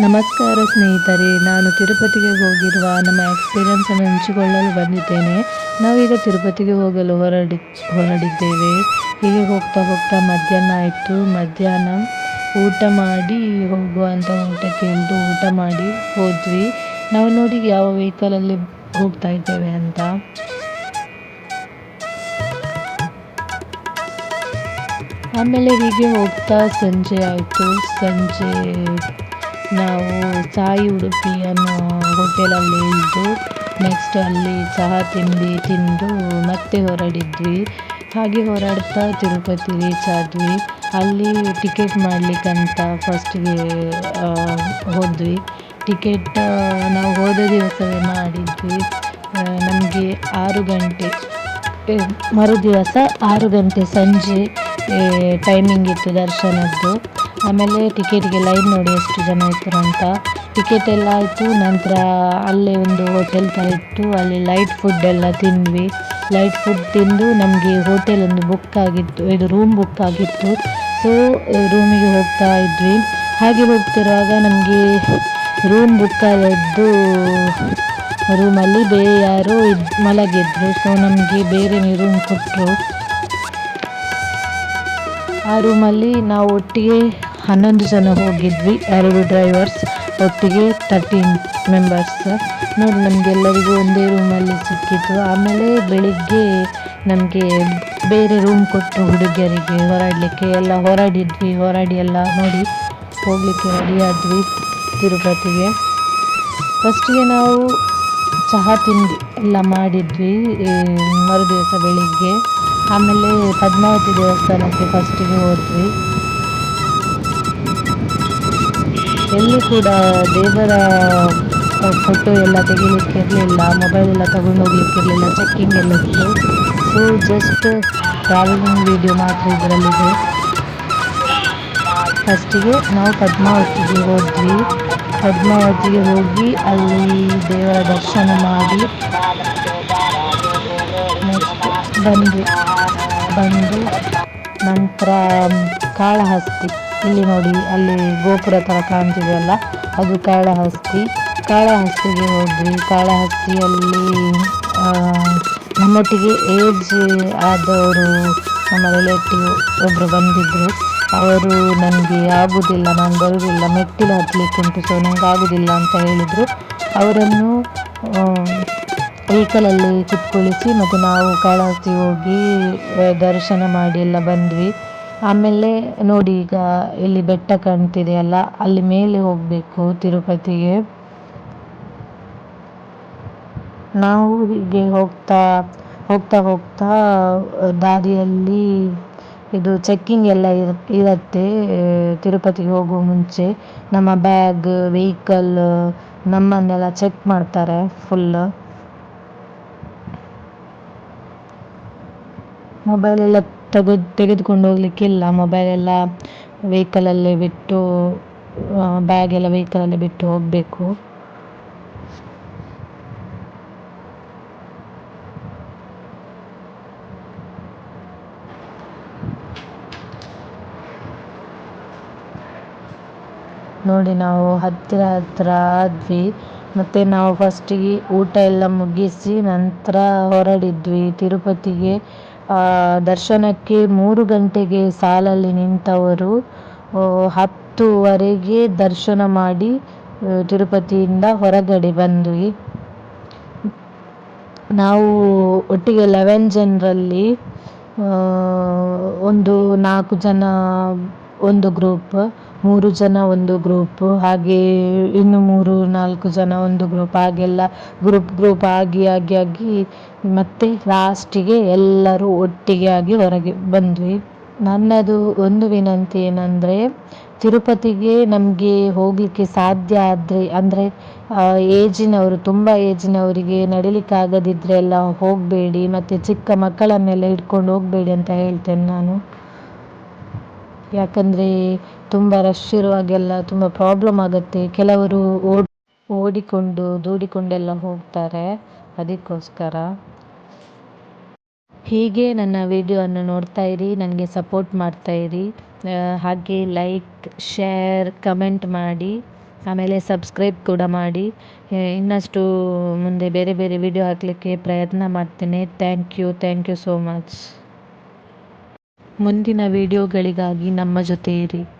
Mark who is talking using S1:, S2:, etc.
S1: ಸ್ನೇಹಿತರೆ, ನಾನು ತಿರುಪತಿಗೆ ಹೋಗಿರುವ ನಮ್ಮ ಎಕ್ಸ್ಪೀರಿಯನ್ಸನ್ನು ಹಂಚಿಕೊಳ್ಳಲು ಬಂದಿದ್ದೇನೆ. ನಾವೀಗ ತಿರುಪತಿಗೆ ಹೋಗಲು ಹೊರಡಿ, ಹೊರಡಿದ್ದೇವೆ. ಹೀಗೆ ಹೋಗ್ತಾ ಹೋಗ್ತಾ ಮಧ್ಯಾಹ್ನ ಆಯಿತು. ಮಧ್ಯಾಹ್ನ ಊಟ ಮಾಡಿ ಹೋಗುವ ಅಂತ ಊಟಕ್ಕೆ ಕೇಳಿದು ಊಟ ಮಾಡಿ ಹೋದ್ವಿ. ನಾವು ನೋಡಿ ಯಾವ ವೆಹಿಕಲಲ್ಲಿ ಹೋಗ್ತಾ ಇದ್ದೇವೆ ಅಂತ. ಆಮೇಲೆ ಹೀಗೆ ಹೋಗ್ತಾ ಸಂಜೆ ಆಯಿತು. ಸಂಜೆ ನಾವು ಸಾಯಿ ಉಡುಪಿ ಅನ್ನೋ ಹೋಟೆಲಲ್ಲಿ ಇದ್ದು ನೆಕ್ಸ್ಟ್ ಅಲ್ಲಿ ಚಹಾ ತಿಂಡಿ ತಿಂದು ಮತ್ತೆ ಹೊರಡಿದ್ವಿ. ಹಾಗೆ ಹೊರಡ್ತಾ ತಿರುಪತಿ ರೀಚ್ ಆದ್ವಿ. ಅಲ್ಲಿ ಟಿಕೆಟ್ ಮಾಡಲಿಕ್ಕಂತ ಫಸ್ಟಿಗೆ ಹೋದ್ವಿ. ಟಿಕೆಟ್ ನಾವು ಹೋದ ದಿವಸವೇ ಮಾಡಿದ್ವಿ. ನಮಗೆ ಆರು ಗಂಟೆ ಮರುದಿವಸ ಆರು ಗಂಟೆ ಸಂಜೆ ಟೈಮಿಂಗ್ ಇತ್ತು ದರ್ಶನದ್ದು. ಆಮೇಲೆ ಟಿಕೆಟಿಗೆ ಲೈನ್ ನೋಡಿ ಎಷ್ಟು ಜನ ಇದ್ರು ಅಂತ. ಟಿಕೆಟ್ ಎಲ್ಲ ಆಯಿತು, ನಂತರ ಅಲ್ಲೇ ಒಂದು ಹೋಟೆಲ್ ಥರ ಇತ್ತು. ಅಲ್ಲಿ ಲೈಟ್ ಫುಡ್ ಎಲ್ಲ ತಿಂದ್ವಿ. ಲೈಟ್ ಫುಡ್ ತಿಂದು ನಮಗೆ ಹೋಟೆಲ್ ಒಂದು ಬುಕ್ ಆಗಿತ್ತು, ಇದು ರೂಮ್ ಬುಕ್ ಆಗಿತ್ತು. ಸೊ ರೂಮಿಗೆ ಹೋಗ್ತಾ ಇದ್ವಿ. ಹಾಗೆ ಹೋಗ್ತಿರುವಾಗ ನಮಗೆ ರೂಮ್ ಬುಕ್ ಆದದ್ದು ರೂಮಲ್ಲಿ ಬೇರೆ ಯಾರೋ ಇದು, ಮಲಗಿದ್ರು. ಸೊ ನಮಗೆ ಬೇರೆ ರೂಮ್ ಕೊಟ್ಟರು ಆ ರೂಮಲ್ಲಿ ನಾವು ಒಟ್ಟಿಗೆ ಹನ್ನೊಂದು ಜನ ಹೋಗಿದ್ವಿ, ಎರಡು ಡ್ರೈವರ್ಸ್ ಒಟ್ಟಿಗೆ ತರ್ಟೀನ್ ಮೆಂಬರ್ಸ್ ನೋಡಿ, ನಮಗೆಲ್ಲರಿಗೂ ಒಂದೇ ರೂಮಲ್ಲಿ ಸಿಕ್ಕಿತ್ತು. ಆಮೇಲೆ ಬೆಳಿಗ್ಗೆ ನಮಗೆ ಬೇರೆ ರೂಮ್ ಕೊಟ್ಟು ಹುಡುಗಿಯರಿಗೆ ಹೊರಡಲಿಕ್ಕೆ ಎಲ್ಲ ಹೊರಡಿದ್ವಿ. ಹೊರಡಿ ಎಲ್ಲ ನೋಡಿ ಹೋಗಲಿಕ್ಕೆ ರೆಡಿಯಾದ್ವಿ ತಿರುಪತಿಗೆ. ಫಸ್ಟಿಗೆ ನಾವು ಚಹಾ ತಿಂಡಿ ಎಲ್ಲ ಮಾಡಿದ್ವಿ ಮರುದಿವಸ ಬೆಳಿಗ್ಗೆ. ಆಮೇಲೆ ಪದ್ಮಾವತಿ ದೇವಸ್ಥಾನಕ್ಕೆ ಫಸ್ಟಿಗೆ ಹೋದ್ವಿ. ಎಲ್ಲಿ ಕೂಡ ದೇವರ ಫೋಟೋ ಎಲ್ಲ ತೆಗಿಲಿಕ್ಕೆ ಇರಲಿಲ್ಲ ಮೊಬೈಲ್ ಎಲ್ಲ ತಗೊಂಡು ಹೋಗ್ಲಿಕ್ಕೆ ಇರಲಿಲ್ಲ ಚೆಕ್ಕಿಂಗ್ ಎಲ್ಲ ಇತ್ತು. ಸೊ ಜಸ್ಟ್ ಟ್ರಾವೆಲಿಂಗ್ ವಿಡಿಯೋ ಮಾತ್ರ ಇದರಲ್ಲಿದೆ. ಫಸ್ಟಿಗೆ ನಾವು ಪದ್ಮಾವತಿಗೆ ಹೋದ್ವಿ. ಪದ್ಮಾವತಿಗೆ ಹೋಗಿ ಅಲ್ಲಿ ದೇವರ ದರ್ಶನ ಮಾಡಿ ಬಂದ್ವಿ ಬಂದು ನಂತರ, ಕಾಳಹಸ್ತಿ. ಇಲ್ಲಿ ನೋಡಿ, ಅಲ್ಲಿ ಗೋಪುರ ಥರ ಕಾಣ್ತಿದೆಯಲ್ಲ ಅದು ಕಾಳಹಸ್ತಿ. ಕಾಳಹಸ್ತಿಗೆ ಹೋದ್ವಿ. ಕಾಳಹಸ್ತಿಯಲ್ಲಿ ನಮ್ಮೊಟ್ಟಿಗೆ ಏಜ್ ಆದವರು, ನಮ್ಮ ರಿಲೇಟಿವ್ ಒಬ್ಬರು ಬಂದಿದ್ದರು ಅವರು ನನಗೆ ಆಗೋದಿಲ್ಲ, ನಾನು ಬರುವುದಿಲ್ಲ ಮೆಟ್ಟಿಲು ಹತ್ತಲಿಕ್ಕೆ ಉಂಟು ಸೊ ನನಗೆ ಆಗೋದಿಲ್ಲ ಅಂತ ಹೇಳಿದರು. ಅವರನ್ನು ವೆಹಿಕಲಲ್ಲಿ ಕುತ್ಕೊಳಿಸಿ, ಮತ್ತು ನಾವು ಕಾಳಹಸ್ತಿ ಹೋಗಿ ದರ್ಶನ ಮಾಡಿ ಎಲ್ಲ ಬಂದ್ವಿ. ಆಮೇಲೆ ನೋಡಿ ಈಗ ಇಲ್ಲಿ ಬೆಟ್ಟ ಕಾಣ್ತಿದೆಯಲ್ಲ, ಅಲ್ಲಿ ಮೇಲೆ ಹೋಗಬೇಕು ತಿರುಪತಿಗೆ. ನಾವು ಹೀಗೆ ಹೋಗ್ತಾ ಹೋಗ್ತಾ ಹೋಗ್ತಾ ದಾರಿಯಲ್ಲಿ ಇದು ಚೆಕ್ಕಿಂಗ್ ಎಲ್ಲ ಇರುತ್ತೆ ತಿರುಪತಿಗೆ ಹೋಗುವ ಮುಂಚೆ. ನಮ್ಮ ಬ್ಯಾಗ್ ವೆಹಿಕಲ್ ನಮ್ಮನ್ನೆಲ್ಲ ಚೆಕ್ ಮಾಡ್ತಾರೆ ಫುಲ್ ಮೊಬೈಲ್ ಎಲ್ಲ ತೆಗೆದು, ತೆಗೆದುಕೊಂಡು ಹೋಗಲಿಕ್ಕಿಲ್ಲ ಮೊಬೈಲ್ ಎಲ್ಲ ವೆಹಿಕಲಲ್ಲೇ ಬಿಟ್ಟು ಬ್ಯಾಗೆಲ್ಲ ವೆಹಿಕಲಲ್ಲೇ ಬಿಟ್ಟು ಹೋಗಬೇಕು. ನೋಡಿ, ನಾವು ಹತ್ತಿರ ಹತ್ತಿರ ಆದ್ವಿ. ಮತ್ತು ನಾವು ಫಸ್ಟಿಗೆ ಊಟ ಎಲ್ಲ ಮುಗಿಸಿ ನಂತರ ಹೊರಡಿದ್ವಿ. ತಿರುಪತಿಗೆ ದರ್ಶನಕ್ಕೆ ಮೂರು ಗಂಟೆಗೆ ಸಾಲಲ್ಲಿ ನಿಂತವರು. ಹತ್ತುವರೆಗೆ ದರ್ಶನ ಮಾಡಿ ತಿರುಪತಿಯಿಂದ ಹೊರಗಡೆ ಬಂದ್ವಿ. ನಾವು ಒಟ್ಟಿಗೆ ಲೆವೆನ್ ಜನರಲ್ಲಿ ಒಂದು ನಾಲ್ಕು ಜನ ಒಂದು ಗ್ರೂಪ್, ಮೂರು ಜನ ಒಂದು ಗ್ರೂಪ್, ಹಾಗೆ ಇನ್ನು ಮೂರು, ನಾಲ್ಕು ಜನ ಒಂದು ಗ್ರೂಪ್, ಹಾಗೆಲ್ಲ ಗ್ರೂಪ್ ಗ್ರೂಪ್ ಆಗಿ ಆಗಿ ಆಗಿ ಮತ್ತೆ ಲಾಸ್ಟಿಗೆ ಎಲ್ಲರೂ ಒಟ್ಟಿಗೆ ಆಗಿ ಹೊರಗೆ ಬಂದ್ವಿ. ನನ್ನದು ಒಂದು ವಿನಂತಿ ಏನಂದರೆ, ತಿರುಪತಿಗೆ ನಮಗೆ ಹೋಗಲಿಕ್ಕೆ ಸಾಧ್ಯ ಆದರೆ, ಅಂದರೆ ಏಜಿನವರು, ತುಂಬ ಏಜಿನವರಿಗೆ ನಡಿಲಿಕ್ಕೆ ಆಗದಿದ್ದರೆ ಎಲ್ಲ ಹೋಗಬೇಡಿ, ಮತ್ತು ಚಿಕ್ಕ ಮಕ್ಕಳನ್ನೆಲ್ಲ ಹಿಡ್ಕೊಂಡು ಹೋಗಬೇಡಿ ಅಂತ ಹೇಳ್ತೇನೆ ನಾನು. ಯಾಕಂದರೆ ತುಂಬ ರಶ್ ಇರುವಾಗೆಲ್ಲ ತುಂಬ ಪ್ರಾಬ್ಲಮ್ ಆಗುತ್ತೆ. ಕೆಲವರು ಓಡಿಕೊಂಡು, ದೂಡಿಕೊಂಡೆಲ್ಲ ಹೋಗ್ತಾರೆ. ಅದಕ್ಕೋಸ್ಕರ. ಹೀಗೆ ನನ್ನ ವಿಡಿಯೋವನ್ನು ನೋಡ್ತಾ ಇರಿ, ನನಗೆ ಸಪೋರ್ಟ್ ಮಾಡ್ತಾ ಇರಿ. ಹಾಗೆ ಲೈಕ್ ಶೇರ್ ಕಮೆಂಟ್ ಮಾಡಿ. ಆಮೇಲೆ ಸಬ್ಸ್ಕ್ರೈಬ್ ಕೂಡ ಮಾಡಿ. ಇನ್ನಷ್ಟು ಮುಂದೆ ಬೇರೆ ಬೇರೆ ವಿಡಿಯೋ ಹಾಕಲಿಕ್ಕೆ ಪ್ರಯತ್ನ ಮಾಡ್ತೇನೆ. Thank you thank you so much ಮುಂದಿನ ವಿಡಿಯೋಗಳಿಗಾಗಿ ನಮ್ಮ ಜೊತೆ ಇರಿ.